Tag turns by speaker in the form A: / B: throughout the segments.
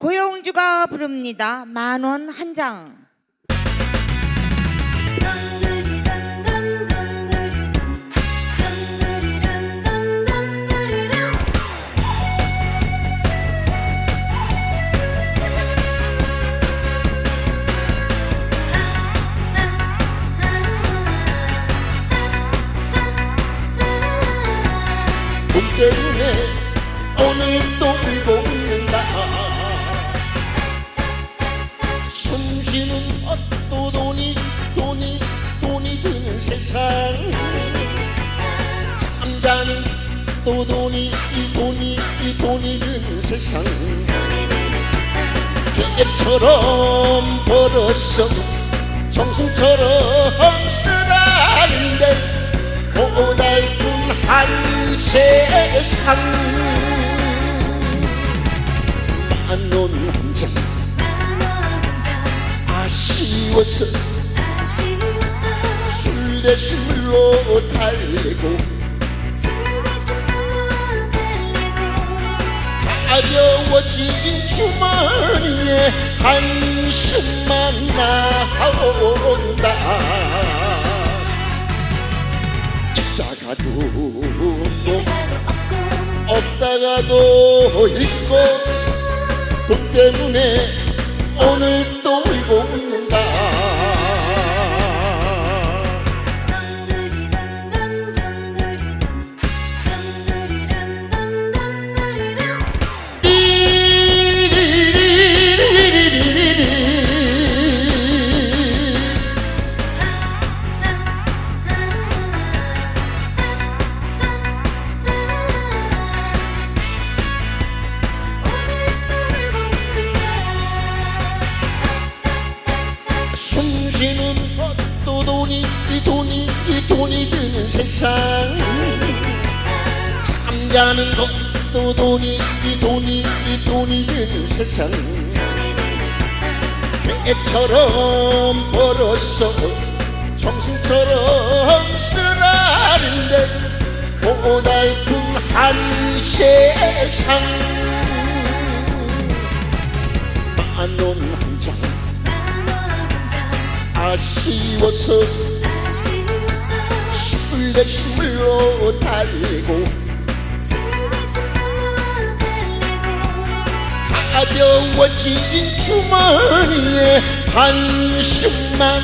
A: 고영주가 부릅니다. 만 원 한 장.
B: 돈 때문에 오늘 또 울고 웃는다 헛도 돈이 돈이 돈이 드는 세상. 잠자는 또 돈이 이 돈이 이 돈이 드는 세상. 계획처럼 벌었어 정승처럼 쓰라는데 고달픈 한 세상. 만원 한장 아쉬워서 술 대신 물로 달래고 가벼워진 주머니에 한숨만 나온다. 있다가도 없다가도 있고 돈 때문에 오늘 또 울고 웃는다 숨쉬는 헛도 돈이 이 돈이 이 돈이 드는 세상. 잠자는 것도 돈이 이 돈이 이 돈이 드는 세상. 배처럼 벌었어 정승처럼 쓰라는데 고달픈 한 세상. 만원 한장 아쉬워서 술 대신 물로 달리고. 가벼워진 주머니에 한숨만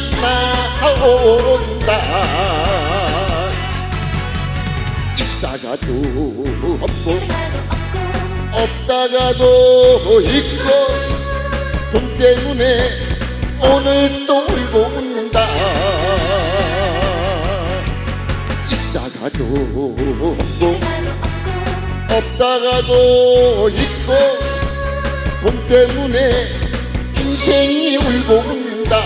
B: 나온다. 있다가도 없고 없다가도 있고 돈 때문에 오늘 또 있다가도 없고. 없다가도 있고 돈 때문에 인생이 울고 웃는다